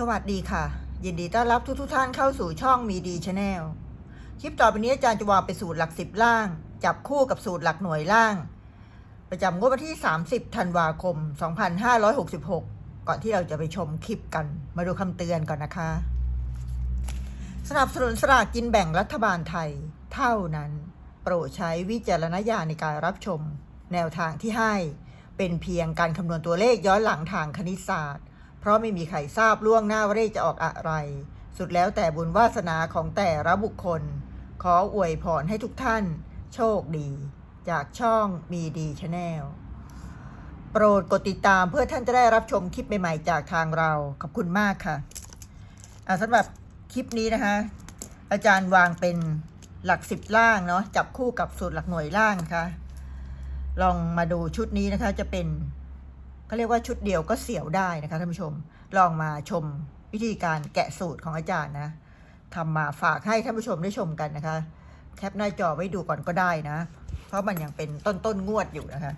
สวัสดีค่ะ ยินดีต้อนรับทุกทท่านเข้าสู่ช่องมีดีชาแนลคลิปต่อไปนี้อาจารย์จะวางเป็นสูตรหลักสิบล่าง จับคู่กับสูตรหลักหน่วยล่าง ประจำงวดวันที่ 30ธันวาคม 2566 ก่อนที่เราจะไปชมคลิปกัน มาดูคำเตือนก่อนนะคะ สนับสนุนสลากกินแบ่งรัฐบาลไทย เท่านั้น โปรดใช้วิจารณญาณในการรับชม แนวทางที่ให้ เป็นเพียงการคำนวณตัวเลขย้อนหลังทางคณิตศาสตร์ ราะไม่มีใครทราบล่วงหน้าว่าเลขจะออกอะไร สุดแล้วแต่บุญวาสนาของแต่ละบุคคล ขออวยพรให้ทุกท่าน โชคดี จากช่องมีดีชาแนลโปรดกดติดตามเพื่อท่านจะได้รับชมคลิปใหม่ๆ จากทางเรา ขอบคุณมากค่ะอ่าสำหรับคลิปนี้นะคะ อาจารย์วางเป็นหลักสิบล่างเนาะจับคู่กับสูตรหลักหน่วยล่างนะคะลองมาดูชุดนี้นะคะจะเป็น เขาเรียกว่าชุดเดียวก็เสียวได้นะคะท่านผู้ชม ลองมาชมวิธีการแกะสูตรของอาจารย์นะทำมาฝากให้ท่านผู้ชมได้ชมกันนะคะ แคปหน้าจอไว้ดูก่อนก็ได้นะ เพราะมันยังเป็นต้นต้นงวดอยู่นะคะ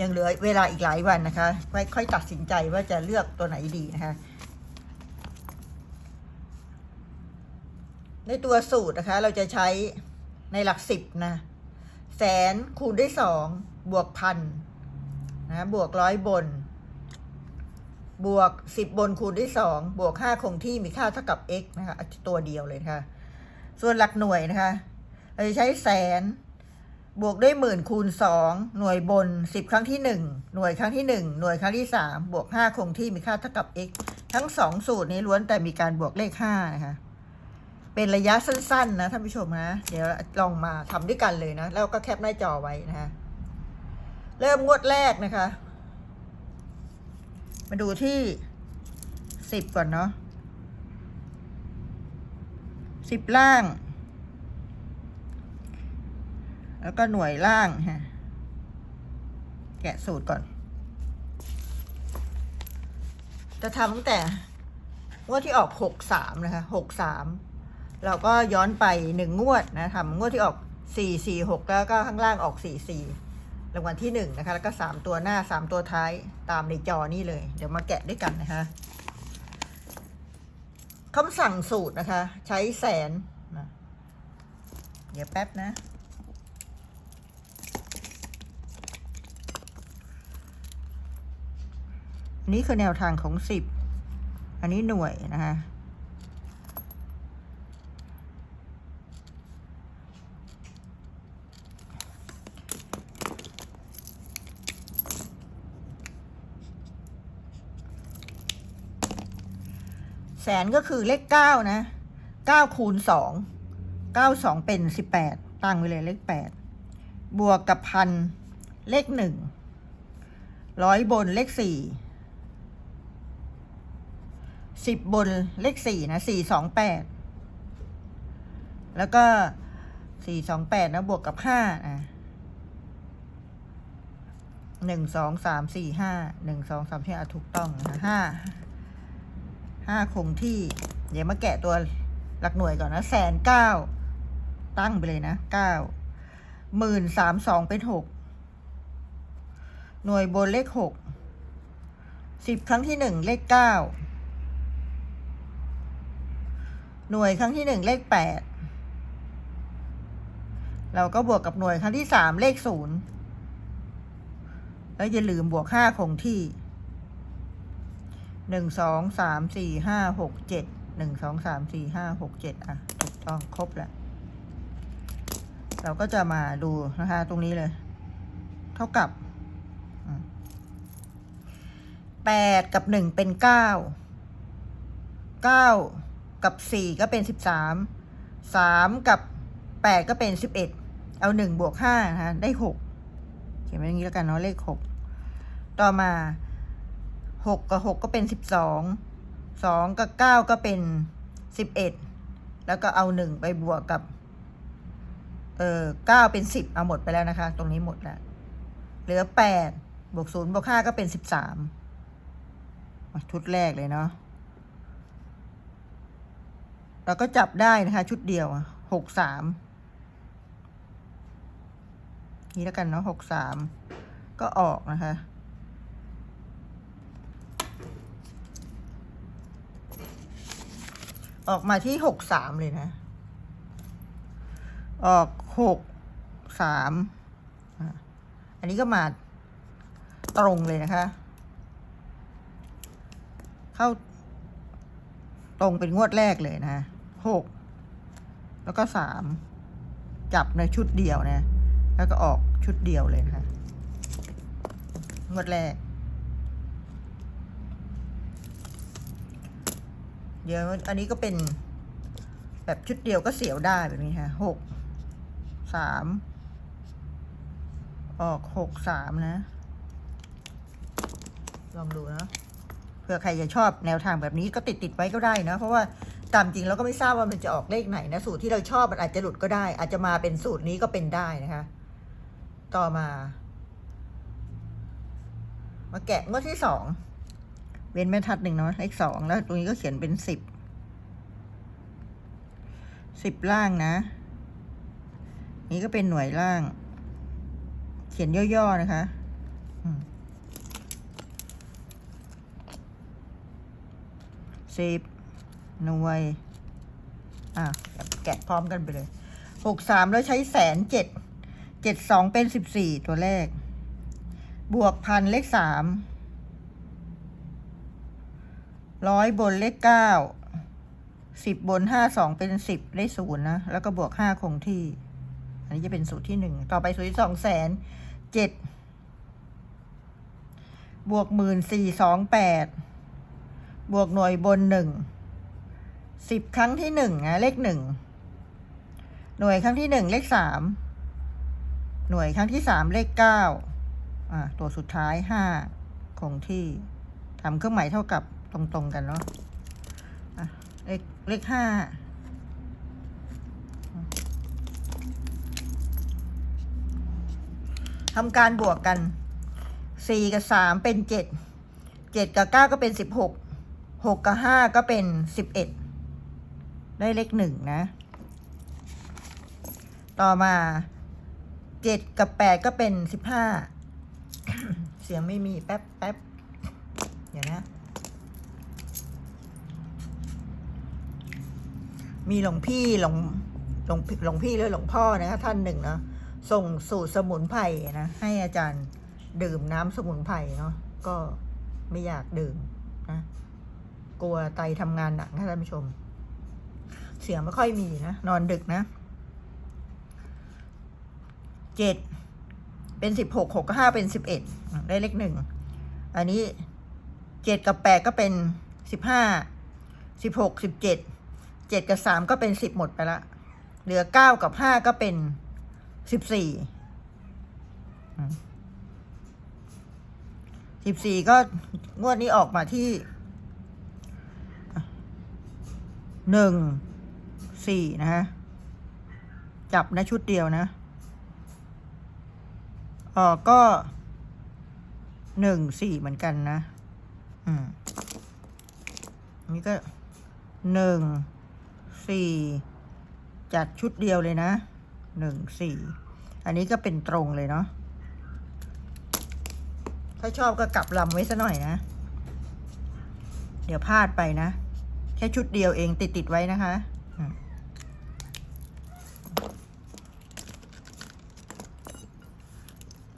ยังเหลือเวลาอีกหลายวันนะคะ ค่อยตัดสินใจว่าจะเลือกตัวไหนดีนะคะในตัวสูตรนะคะ เราจะใช้ในหลักสิบนะ แสนคูณด้วยสองบวกพัน นะบวกร้อยบน บวกสิบบนคูณด้วยสองบวกห้าคงที่มีค่าเท่ากับ x นะคะตัวเดียวเลยนะคะส่วนหลักหน่วยนะคะ เราจะใช้แสน บวกด้วยหมื่นคูณสองหน่วยบนสิบครั้งที่หนึ่งหน่วยครั้งที่หนึ่งหน่วยครั้งที่สามบวกห้าคงที่มีค่าเท่ากับ x ทั้งสองสูตรนี้ล้วนแต่มีการบวกเลขห้านะคะเป็นระยะสั้นๆนะท่านผู้ชมนะ เดี๋ยวลองมาทำด้วยกันเลยนะ แล้วก็แคปหน้าจอไว้นะคะ เริ่มงวดแรกนะคะ มาดูที่สิบก่อนเนาะสิบล่าง แล้วก็หน่วยล่างฮะแกะสูตรก่อน จะทำตั้งแต่งวดที่ออกหกสามนะคะหกสามเราก็ย้อนไปหนึ่งงวดนะทำงวดที่ออกสี่สี่หกแล้วก็ข้างล่างออกสี่สี่ รางวัลที่หนึ่งนะคะ แล้วก็สามตัวหน้าสามตัวท้ายตามในจอนี่เลย เดี๋ยวมาแกะด้วยกันนะคะคำสั่งสูตรนะคะ ใช้แสนนะเดี๋ยวแป๊บนะอันนี้คือแนวทางของสิบอันนี้หน่วยนะคะ แสนก็คือเลขเก้านะเก้าคูณสองเก้าสองเป็นสิบแปดตั้งไว้เลยเลขแปดบวกกับพันเลขหนึ่งร้อยบนเลขสี่สิบบนเลขสี่นะสี่สองแปดแล้วก็สี่สองแปดนะบวกกับห้าอะหนึ่งสองสามสี่ห้าหนึ่งสองสามสี่อะถูกต้องนะห้า ห้าคงที่ เดี๋ยวมาแกะตัวหลักหน่วยก่อนนะแสนเก้าตั้งไปเลยนะเก้าหมื่นสามสองเป็นหกหน่วยบนเลขหกสิบครั้งที่หนึ่งเลขเก้าหน่วยครั้งที่หนึ่งเลขแปดเราก็บวกกับหน่วยครั้งที่สามเลขศูนย์แล้วอย่าลืมบวกห้าคงที่ หนึ่งสองสามสี่ห้าหกเจ็ดหนึ่งสองสามสี่ห้าหกเจ็ดอะถูกต้องครบแล้วเราก็จะมาดูนะคะตรงนี้เลย เท่ากับแปดกับหนึ่งเป็นเก้าเก้ากับสี่ก็เป็นสิบสามสามกับแปดก็เป็นสิบเอ็ดเอาหนึ่งบวกห้านะคะได้หกเขียนไว้อย่างนี้แล้วกันเนาะเลขหกต่อมา หกกับหกก็เป็นสิบสองสองกับเก้าก็เป็นสิบเอ็ดแล้วก็เอาหนึ่งไปบวกกับ เออเก้าเป็นสิบเอาหมดไปแล้วนะคะ ตรงนี้หมดแล้ว เหลือแปดบวกศูนย์บวกห้าก็เป็นสิบสามชุดแรกเลยเนาะเราก็จับได้นะคะ ชุดเดียวหกสามนี่แล้วกันเนาะหกสามก็ออกนะคะ ออกมาที่หกสามเลยนะ ออกหกสามอันนี้ก็มาตรงเลยนะคะ เข้าตรงเป็นงวดแรกเลยนะหกแล้วก็สามจับในชุดเดียวนะ แล้วก็ออกชุดเดียวเลยนะคะงวดแรก เดี๋ยวอันนี้ก็เป็น แบบชุดเดียวก็เสียวได้แบบนี้ค่ะหกสามออกหกสามนะ ลองดูนะเผื่อใครจะชอบแนวทางแบบนี้ก็ติดติดไว้ก็ได้นะ เพราะว่าตามจริงเราก็ไม่ทราบว่ามันจะออกเลขไหนนะ สูตรที่เราชอบมันอาจจะหลุดก็ได้ อาจจะมาเป็นสูตรนี้ก็เป็นได้นะคะ ต่อมา มาแกะงวดที่สอง เว้นแม่ทัดหนึ่งเนาะเลขสองแล้วตรงนี้ก็เขียนเป็นสิบสิบล่างนะ นี่ก็เป็นหน่วยล่าง เขียนย่อๆนะคะสิบหน่วย อะ แกะพร้อมกันไปเลยหกสามแล้วใช้แสนเจ็ดเจ็ดสองเป็นสิบสี่ตัวแรก บวกพันเลขสาม ร้อยบนเลขเก้าสิบบนห้าสองเป็นสิบได้ศูนย์นะ แล้วก็บวกห้าคงที่ อันนี้จะเป็นสูตรที่หนึ่งต่อไปสูตรที่สองแสนเจ็ดบวกหมื่นสี่สองแปดบวกหน่วยบนหนึ่งสิบครั้งที่หนึ่งนะเลขหนึ่งหน่วยครั้งที่หนึ่งเลขสามหน่วยครั้งที่สามเลขเก้าอ่าตัวสุดท้ายห้าคงที่ทำเครื่องหมายเท่ากับ ตรงๆกันเนาะะเลขเลขห้าทำการบวกกันสี่กับสามเป็นเจ็ดเจ็ดกับเก้าก็เป็นสิบหกหกกับห้าก็เป็นสิบเอ็ดได้เลขหนึ่งนะ ต่อมาเจ็ดกับแปดก็เป็นสิบห้าเสียงไม่มีแป๊บแป๊บเดี๋ยวนะ มีหลวงพี่หลวงหลวงหลวงพี่หรือหลวงพ่อนะท่านหนึ่งเนาะส่งสูตรสมุนไพรนะให้อาจารย์ดื่มน้ำสมุนไพรเนาะก็ไม่อยากดื่มนะกลัวไตทำงานหนักนะท่านผู้ชม เสียงไม่ค่อยมีนะนอนดึกนะเจ็ดเป็นสิบหกหกกับห้าเป็นสิบเอ็ดได้เลขหนึ่งอันนี้เจ็ดกับแปดก็เป็นสิบห้าสิบหกสิบเจ็ด เจ็ดกับสามก็เป็นสิบหมดไปละ เหลือเก้ากับห้าก็เป็นสิบสี่สิบสี่ก็งวดนี้ออกมาที่หนึ่งสี่นะฮะ จับนะชุดเดียวนะออกก็หนึ่งสี่เหมือนกันนะ อืมอันนี้ก็หนึ่ง สี่จัดชุดเดียวเลยนะหนึ่งสี่อันนี้ก็เป็นตรงเลยเนาะถ้าชอบก็กลับลำไว้ซะหน่อยนะ เดี๋ยวพลาดไปนะ แค่ชุดเดียวเองติดติดๆไว้นะคะ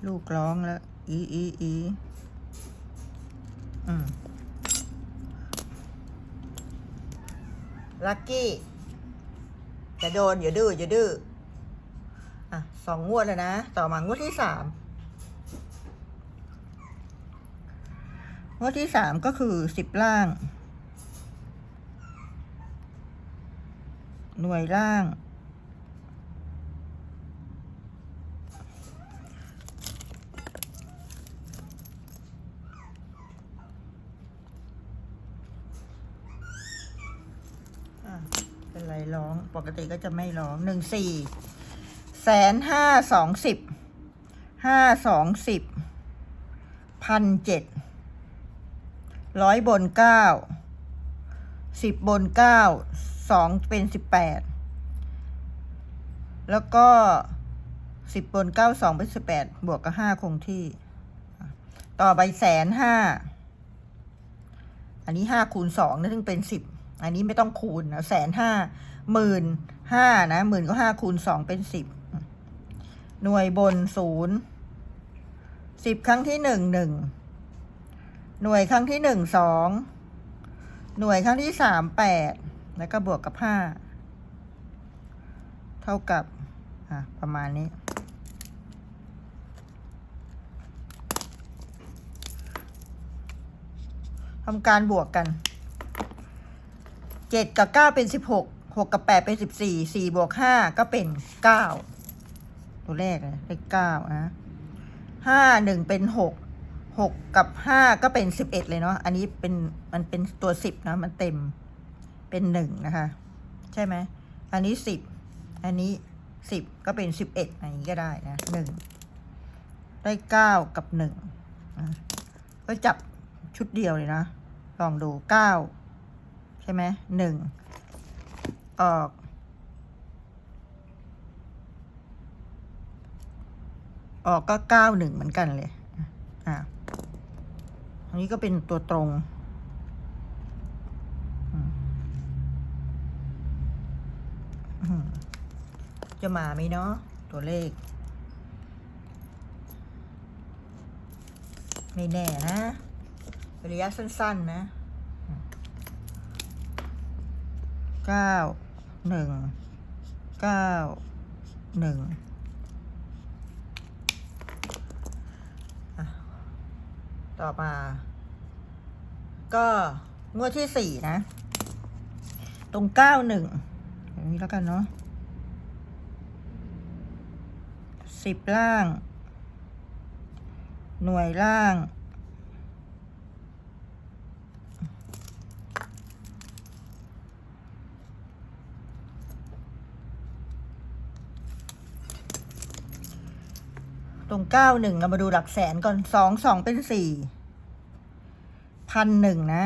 ลูกร้องแล้ว อีอีอีอืมลักกี้ จะโดนอย่าดื้ออย่าดื้ออะสองงวดแล้วนะ ต่อมางวดที่สามงวดที่สามก็คือสิบล่าง หน่วยล่าง อะเป็นไรร้อง ปกติก็จะไม่ร้องหนึ่งสี่แสนห้าสองสิบห้าสองสิบพันเจ็ดร้อยบนเก้าสิบบนเก้าสองเป็นสิบแปดแล้วก็สิบบนเก้าสองเป็นสิบแปดบวกกับห้าคงที่ ต่อไปแสนห้าอันนี้ห้าคูณสองนะถึงเป็นสิบ อันนี้ไม่ต้องคูณนะแสนห้าหมื่นห้านะหมื่นก็ห้าคูณสองเป็นสิบหน่วยบนศูนย์สิบครั้งที่หนึ่งหนึ่งหน่วยครั้งที่หนึ่งสองหน่วยครั้งที่สามแปดแล้วก็บวกกับห้าเท่ากับอะประมาณนี้ ทำการบวกกัน เจ็ดกับเก้าเป็นสิบหกหกกับแปดเป็นสิบสี่สี่บวกห้าก็เป็นเก้าตัวแรกเลยเลขเก้านะห้าหนึ่งเป็นหกหกกับห้าก็เป็นสิบเอ็ดเลยเนาะอันนี้เป็นมันเป็นตัวสิบนะมันเต็มเป็นหนึ่งนะคะ ใช่ไหมอันนี้สิบอันนี้สิบก็เป็นสิบเอ็ดอันนี้ก็ได้นะหนึ่งได้เก้ากับหนึ่งก็จับชุดเดียวเลยนะ ลองดูเก้า ใช่ไหมหนึ่งออกออกก็เก้าหนึ่งเหมือนกันเลย อะอันนี้ก็เป็นตัวตรง จะมาไหมเนาะตัวเลข ไม่แน่นะ ระยะสั้น ๆ นะ เก้าหนึ่งเก้าหนึ่งอะต่อมา ก็งวดที่สี่นะ ตรงเก้าหนึ่งอย่างนี้แล้วกันเนาะสิบล่าง หน่วยล่าง ตรงเก้าหนึ่งเรามาดูหลักแสนก่อนสองสองเป็นสี่พันหนึ่งนะ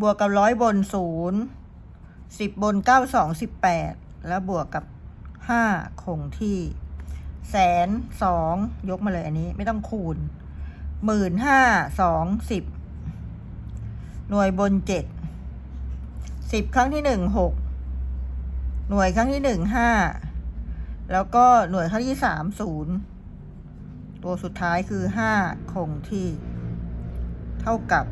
บวกกับร้อยบนศูนย์สิบบนเก้าสองสิบแปดแล้วบวกกับห้าคงที่แสนสองยกมาเลยอันนี้ไม่ต้องคูณหมื่นห้าสองสิบหน่วยบนเจ็ดสิบครั้งที่หนึ่งหกหน่วยครั้งที่หนึ่งห้า แล้วก็หน่วยครั้งที่สามศูนย์ตัวสุดท้ายคือห้าคงที่ เท่ากับ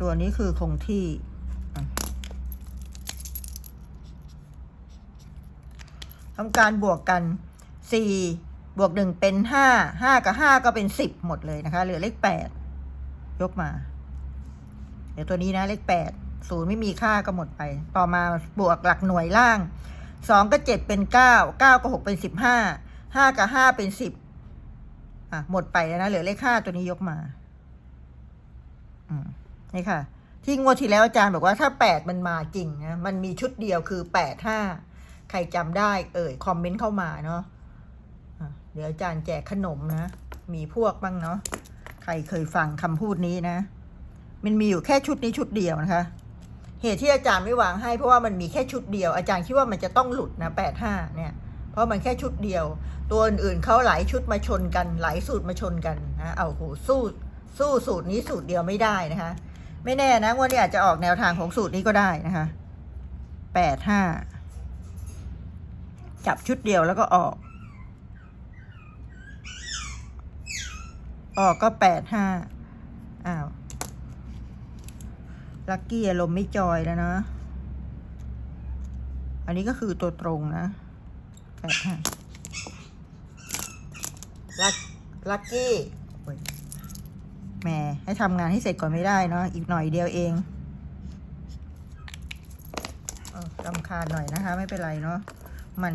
ตัวนี้คือคงที่ ทำการบวกกันสี่บวกหนึ่งเป็นห้าห้ากับห้าก็เป็นสิบหมดเลยนะคะ เหลือเลขแปดยกมา เดี๋ยวตัวนี้นะเลขแปด ศูนย์ไม่มีค่าก็หมดไป ต่อมาบวกหลักหน่วยล่างสองกับเจ็ดเป็นเก้าเก้ากับหกเป็นสิบห้าห้ากับห้าเป็นสิบอะหมดไปแล้วนะเหลือเลขห้าตัวนี้ยกมา อืมนี่ค่ะ ที่งวดที่แล้วอาจารย์บอกว่าถ้าแปดมันมาจริงนะมันมีชุดเดียวคือแปดห้าใครจำได้ เอ่ยคอมเมนต์เข้ามาเนาะะเดี๋ยวอาจารย์แจกขนมนะ มีพวกบ้างเนาะใครเคยฟังคำพูดนี้นะ มันมีอยู่แค่ชุดนี้ชุดเดียวนะคะ เหตุที่อาจารย์ไม่วางให้ เพราะว่ามันมีแค่ชุดเดียว อาจารย์คิดว่ามันจะต้องหลุดนะแปดห้าเนี่ย เพราะมันแค่ชุดเดียว ตัวอื่นๆเขาหลายชุดมาชนกัน หลายสูตรมาชนกันนะเอาโหสู้สู้สูตรนี้สูตรเดียวไม่ได้นะคะ ไม่แน่นะวันนี้อาจจะออกแนวทางของสูตรนี้ก็ได้นะคะแปดห้าจับชุดเดียวแล้วก็ออก ออกก็แปดห้าอ้าว ลักกี้อารมณ์ไม่จอยแล้วนะ อันนี้ก็คือตัวตรงนะแปดห้าลักลักกี้โอ้ยแหมให้ทำงานให้เสร็จก่อนไม่ได้เนาะอีกหน่อยเดียวเองเออรำคาญหน่อยนะคะ ไม่เป็นไรเนาะมัน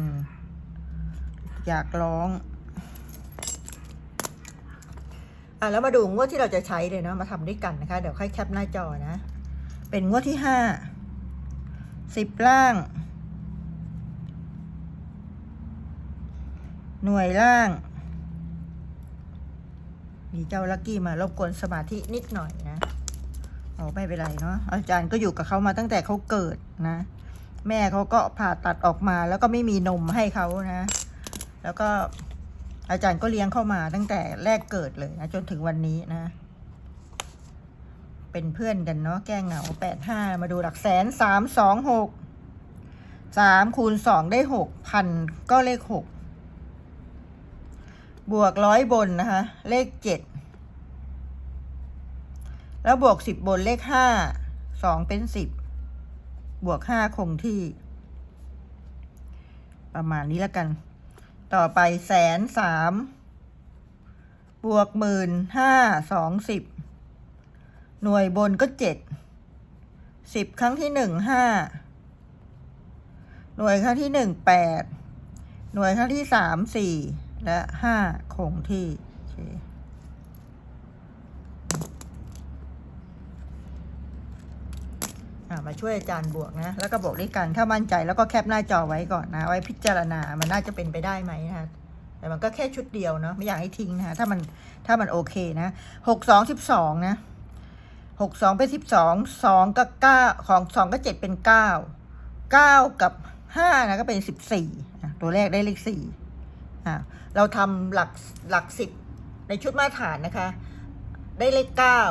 อยากร้องอะแล้วมาดูงวดที่เราจะใช้เลยเนาะมาทำด้วยกันนะคะ เดี๋ยวค่อยแคปหน้าจอนะ เป็นงวดที่ห้าสิบล่าง หน่วยล่าง มีเจ้าลักกี้มารบกวนสมาธินิดหน่อยนะโอ้ไม่เป็นไรเนาะอาจารย์ก็อยู่กับเขามาตั้งแต่เขาเกิดนะ แม่เขาก็ผ่าตัดออกมาแล้วก็ไม่มีนมให้เขานะ แล้วก็อาจารย์ก็เลี้ยงเข้ามาตั้งแต่แรกเกิดเลยนะจนถึงวันนี้นะ เป็นเพื่อนกันเนาะแก้เหงาแปดห้ามาดูหลักแสนสามสองหกสามคูณสองได้หกพันก็เลขหกบวกร้อยบนนะคะ เลขเจ็ดแล้วบวกสิบบนเลขห้าสองเป็นสิบบวกห้าคงที่ ประมาณนี้แล้วกัน ต่อไปแสนสามบวกหมื่นห้าสองสิบ หน่วยบนก็เจ็ดสิบครั้งที่หนึ่งห้าหน่วยครั้งที่หนึ่งแปดหน่วยครั้งที่สามสี่และห้าคงที่มาช่วยอาจารย์บวกนะ แล้วก็บวกด้วยกันถ้ามั่นใจแล้วก็แคปหน้าจอไว้ก่อนนะ ไว้พิจารณา มันน่าจะเป็นไปได้ไหมนะคะแต่มันก็แค่ชุดเดียวเนาะไม่อยากให้ทิ้งนะคะถ้ามันถ้ามันโอเคนะหกสองสิบสองนะ หกสองเป็นสิบสองสองกับเก้าของสองก็เจ็ดเป็นเก้าเก้ากับห้านะก็เป็นสิบสี่ตัวแรกได้เลขสี่อะเราทำหลักหลักสิบในชุดมาตรฐานนะคะ ได้เลขเก้า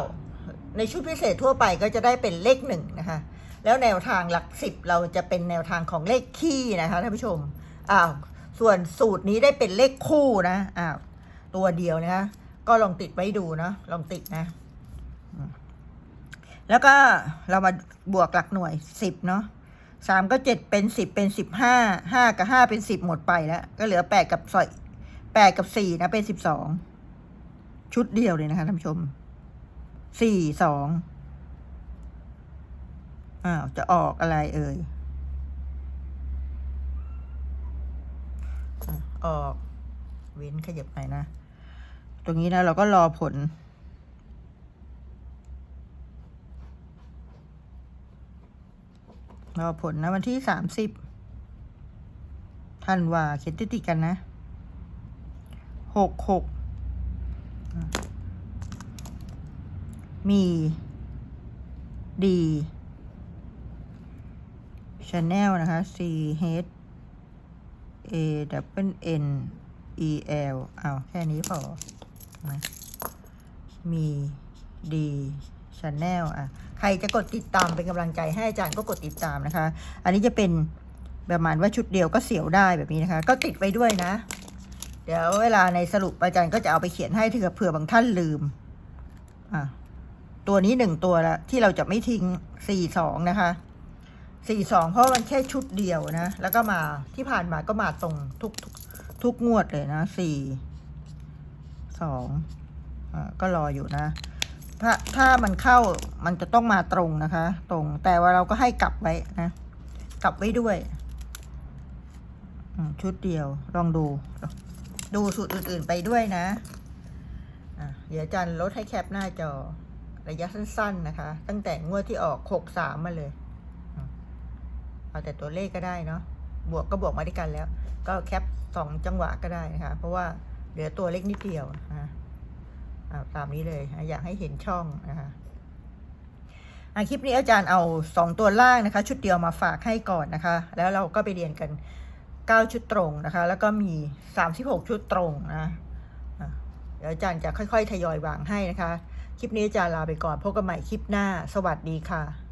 ในชุดพิเศษทั่วไปก็จะได้เป็นเลขหนึ่งนะคะ แล้วแนวทางหลักสิบเราจะเป็นแนวทางของเลขคี่นะคะท่านผู้ชมอ้าวส่วนสูตรนี้ได้เป็นเลขคู่นะอ้าวตัวเดียวนะคะก็ลองติดไว้ดูเนาะลองติดนะ แล้วก็เรามาบวกหลักหน่วยสิบเนาะสามก็เจ็ดเป็นสิบเป็นสิบห้าห้ากับห้าเป็นสิบหมดไปแล้ว ก็เหลือแปดกับสอยแปดกับสี่นะเป็นสิบสองชุดเดียวเลยนะคะท่านผู้ชมสี่สองอ้าวจะออกอะไรเอ่ยอะออก เว้นขยับไปนะ ตรงนี้นะเราก็รอผล รอผลนะวันที่สามสิบธันวาเขียนติดติดกันนะหกหกมีดีชาแนลนะคะ C H A W N E L เอาแค่นี้พอมีดี ชาแนลอะใครจะกดติดตามเป็นกำลังใจให้อาจารย์ก็กดติดตามนะคะ อันนี้จะเป็นประมาณว่าชุดเดียวก็เสียวได้แบบนี้นะคะ ก็ติดไว้ด้วยนะ เดี๋ยวเวลาในสรุปอาจารย์ก็จะเอาไปเขียนให้เผื่อเผื่อบางท่านลืมอะตัวนี้หนึ่งตัวละที่เราจะไม่ทิ้งสี่สองนะคะสี่สองเพราะมันแค่ชุดเดียวนะ แล้วก็มาที่ผ่านมาก็มาตรงทุกทุกทุกงวดเลยนะสี่สองอ่าก็รออยู่นะ ถ้าถ้ามันเข้ามันจะต้องมาตรงนะคะ ตรงแต่ว่าเราก็ให้กลับไว้นะ กลับไว้ด้วยชุดเดียวลองดู ดูสูตรอื่นๆไปด้วยนะะเดี๋ยวจารย์ลดให้แคปหน้าจอ ระยะสั้น ๆนะคะ ตั้งแต่งวดที่ออกหกสามมาเลยเอาแต่ตัวเลขก็ได้เนาะบวกก็บวกมาด้วยกันแล้ว ก็แคปสองจังหวะก็ได้นะคะ เพราะว่าเหลือตัวเล็กนิดเดียวนะคะอ่า ตามนี้เลยอยากให้เห็นช่องนะคะะคลิปนี้อาจารย์เอาสองตัวล่างนะคะ ชุดเดียวมาฝากให้ก่อนนะคะ แล้วเราก็ไปเรียนกันเก้าชุดตรงนะคะ แล้วก็มีสามสิบหกชุดตรงนะะเดี๋ยวอาจารย์จะค่อยๆ ทยอยวางให้นะคะ คลิปนี้อาจารย์ลาไปก่อนพบกันใหม่คลิปหน้า สวัสดีค่ะ